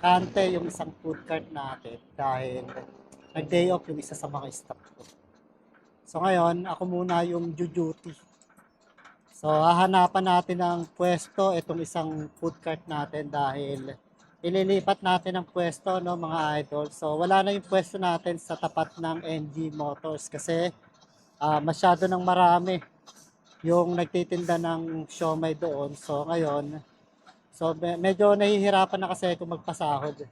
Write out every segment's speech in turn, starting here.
bakante yung isang food cart natin dahil nag-day off yung isa sa mga staff ko. So ngayon, ako muna yung duty. So hahanapan natin ng pwesto itong isang food cart natin dahil ililipat natin ang pwesto no mga idol. So wala na yung pwesto natin sa tapat ng NG Motors kasi ah, masyado ng marami yung nagtitinda ng siomay doon. So ngayon, so me- medyo nahihirapan na kasi kung magpasahod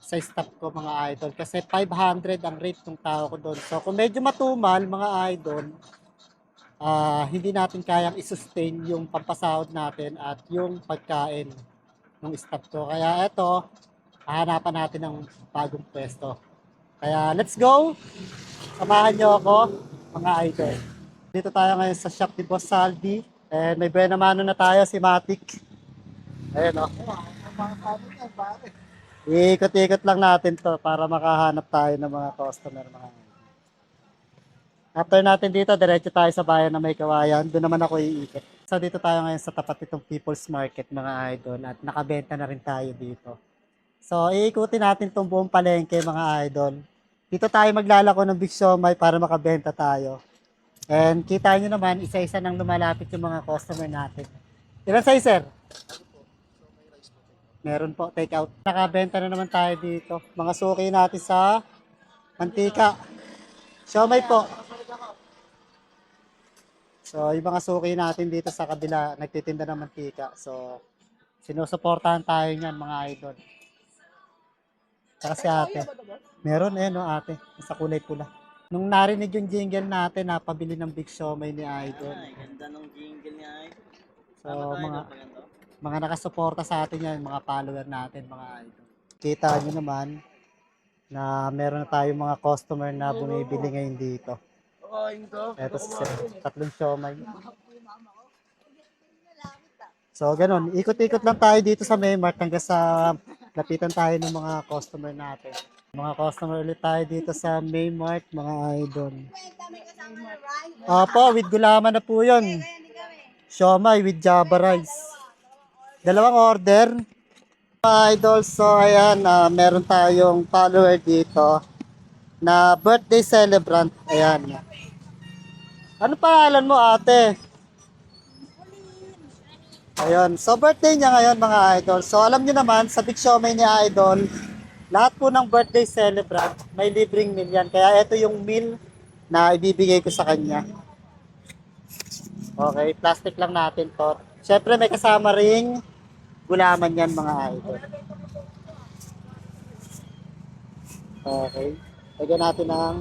sa staff ko mga idol kasi 500 ang rate ng tao ko doon. So kung medyo matumal mga idol, ah hindi natin kayang i-sustain yung pampasahod natin at yung pagkain ng staff ko. Kaya eto, hahanapan natin ng bagong pwesto. Kaya let's go! Samahan nyo ako, mga idol. Dito tayo ngayon sa shop ni Boss Saldi. And may buena mano na tayo, si Matic. Ayun o. Iikot-ikot lang natin to para makahanap tayo ng mga customer. Mga. After natin dito, diretso tayo sa bayan na may kawayan. Doon naman ako iikot. So dito tayo ngayon sa tapat nitong People's Market mga idol at nakabenta na rin tayo dito. So iikutin natin tong buong palengke mga idol. Dito tayo maglalako ng Big Siomay para makabenta tayo. And kita nyo naman, isa-isa nang lumalapit yung mga customer natin. Ilan size, sir? Meron po, take out. Nakabenta na naman tayo dito. Mga suki natin sa mantika. Siomay po. So, yung mga suki natin dito sa kabila, nagtitinda ng mantika. So, sinusuportahan tayo niyan, mga idol. Saka si ate. Meron eh, no, ate. Sa kulay pula. Nung narinig yung jingle natin, napabili ng Big Siomay ni Idol. Ay, ganda ng jingle niya. Idol. So, mga. Mga nakasuporta sa atin yan, mga follower natin, mga idol. Kita nyo naman na meron na tayong mga customer na bumibili ngayon dito. Si Sir, tatlong siomay. So, ganun. Ikot-ikot lang tayo dito sa Maymart hanggang sa lapitan tayo ng mga customer natin. Mga customer ulit tayo dito sa Maymart, mga idol. Opo, with gulaman na po yun. Siomay with Java rice. Dalawang order. Mga idol, so ayan, ah, meron tayong follower dito na birthday celebrant. Ayan. Ano pangalan mo ate? Ayun. So, birthday niya ngayon mga idol. So, alam niyo naman, sa Big Siomay ni Idol, lahat po ng birthday celebrant, may libreng meal yan. Kaya ito yung meal na ibibigay ko sa kanya. Okay, plastic lang natin to. Siyempre, may kasama ring gulaman yan mga idol. Okay. Lagyan natin ng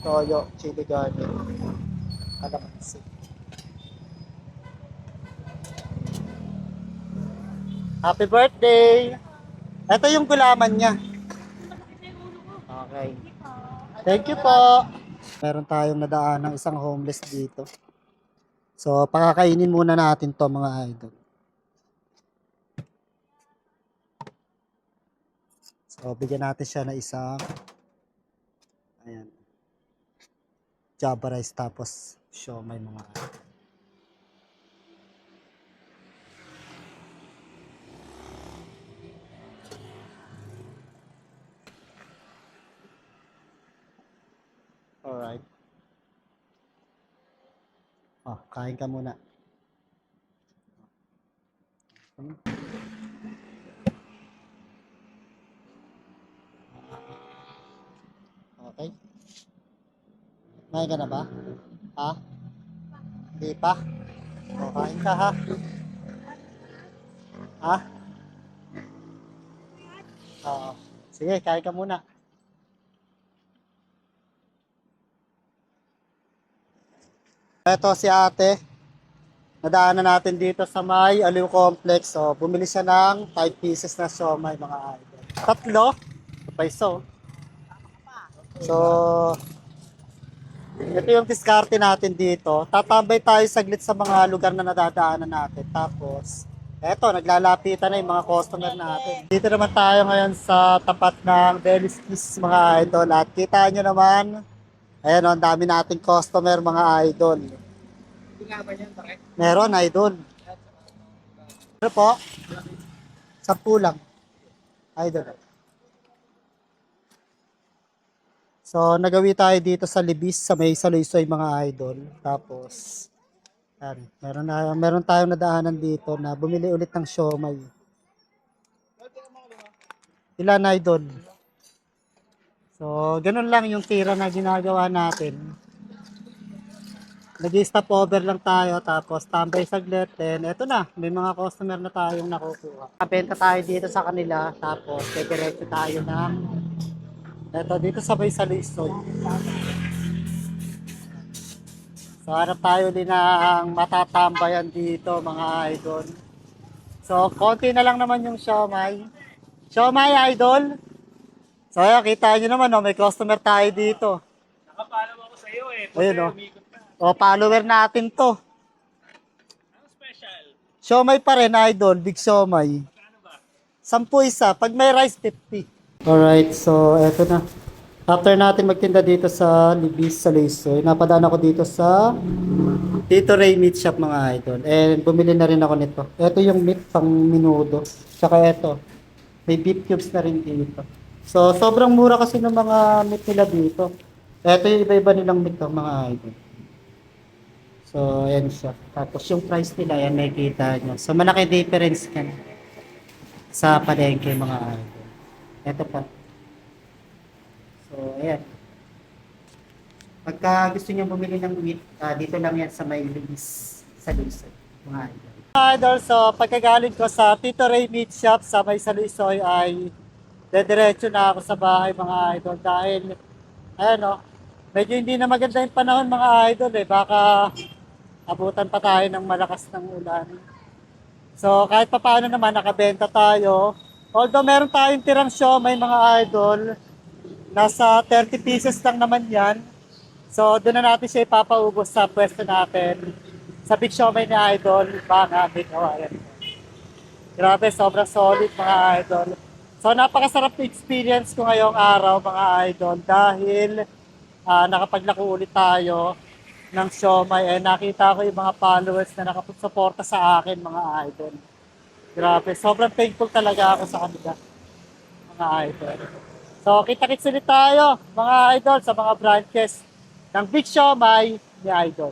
toyo, chili garlic, kalamansi. Happy birthday! Ito yung gulaman niya. Okay. Thank you po. Meron tayong nadaan ng isang homeless dito. So, pakakainin muna natin to mga idol. So, bigyan natin siya na isang ayan. Java rice tapos siomay mga idol. Alright. Oh, kain ka muna. Hmm. Okay. Kumain ka na ba? Ha? Hindi pa? O, kain ka ha? Ha? Oo. Sige, kain ka muna. Ito si ate. Nadaanan natin dito sa may Aliw Complex. So, bumili siya ng 5 pieces na siomay mga idol. Tatlo. Paiso. So, ito yung diskarte natin dito. Tatambay tayo saglit sa mga lugar na nadadaanan natin. Tapos, eto, naglalapitan na yung mga customer natin. Dito naman tayo ngayon sa tapat ng Deli's Kiss mga idol. At kita nyo naman, ayan o, ang dami nating customer mga idol. Meron, idol. Ano po? Sampu lang. Idol. So, nagawi tayo dito sa Libis sa may Saluйsoy mga idol. Tapos, yan, meron, na, meron tayong nadaanan dito na bumili ulit ng siomay. Ilan idol? So, ganun lang yung tira na ginagawa natin. Nag-stop over lang tayo, tapos tambay saglit, then eto na, may mga customer na tayong nakukuha. Benta tayo dito sa kanila, tapos diretso tayo ng eto dito sa may Salisoy. So hanap tayo din ng matatambayan dito mga idol. So konti na lang naman yung siomay. Siomay idol. So ayan, kita nyo naman, oh, may customer tayo dito. Nakapalaw ako sa iyo eh. Ayun, ka. O, follower natin to. Ano special? Siomay pa rin, idol. Big siomay. Ano ba? Sampu isa. Pag may rice, 50. Alright, so eto na. After natin magtinda dito sa Libis sa Laysoy, napadaan ako dito sa Tito Ray Meat Shop mga idol. And bumili na rin ako nito. Ito yung meat pang minudo. Tsaka ito. May beef cubes na rin dito. So, sobrang mura kasi ng mga meat nila dito. Ito yung iba-iba nilang meat oh, mga idol. So, ayan siya. Tapos yung price nila, yan makikita nyo. So, malaki difference yan sa palengke mga idol. Ito pa. So, ayan. Pagka gusto niyo bumili ng meat, ah, dito lang yan sa may Luis, sa Luisoy, mga idol. Idol, so pagkagaling ko sa Tito Ray Meat Shop sa may Saluisoy ay dediretso na ako sa bahay mga idol dahil ayan o, medyo hindi na maganda yung panahon mga idol eh. Baka abutan pa tayo ng malakas ng ulan. So kahit pa paano naman nakabenta tayo. Although meron tayong tirang show may mga idol. Nasa 30 pieces lang naman yan. So doon na natin siya ipapaubos sa pwesto natin. Sa big show may ni idol, banga, big kawayan. Grabe, sobrang solid mga idol. So napakasarap na experience ko ngayong araw mga idol dahil ah, nakapaglaku ulit tayo ng siomay eh nakita ko yung mga followers na nakapagsuporta sa akin mga idol. Grabe, sobrang thankful talaga ako sa kanila mga idol. So kita-kits ulit tayo mga idol sa mga branches ng Big Siomay ni Idol.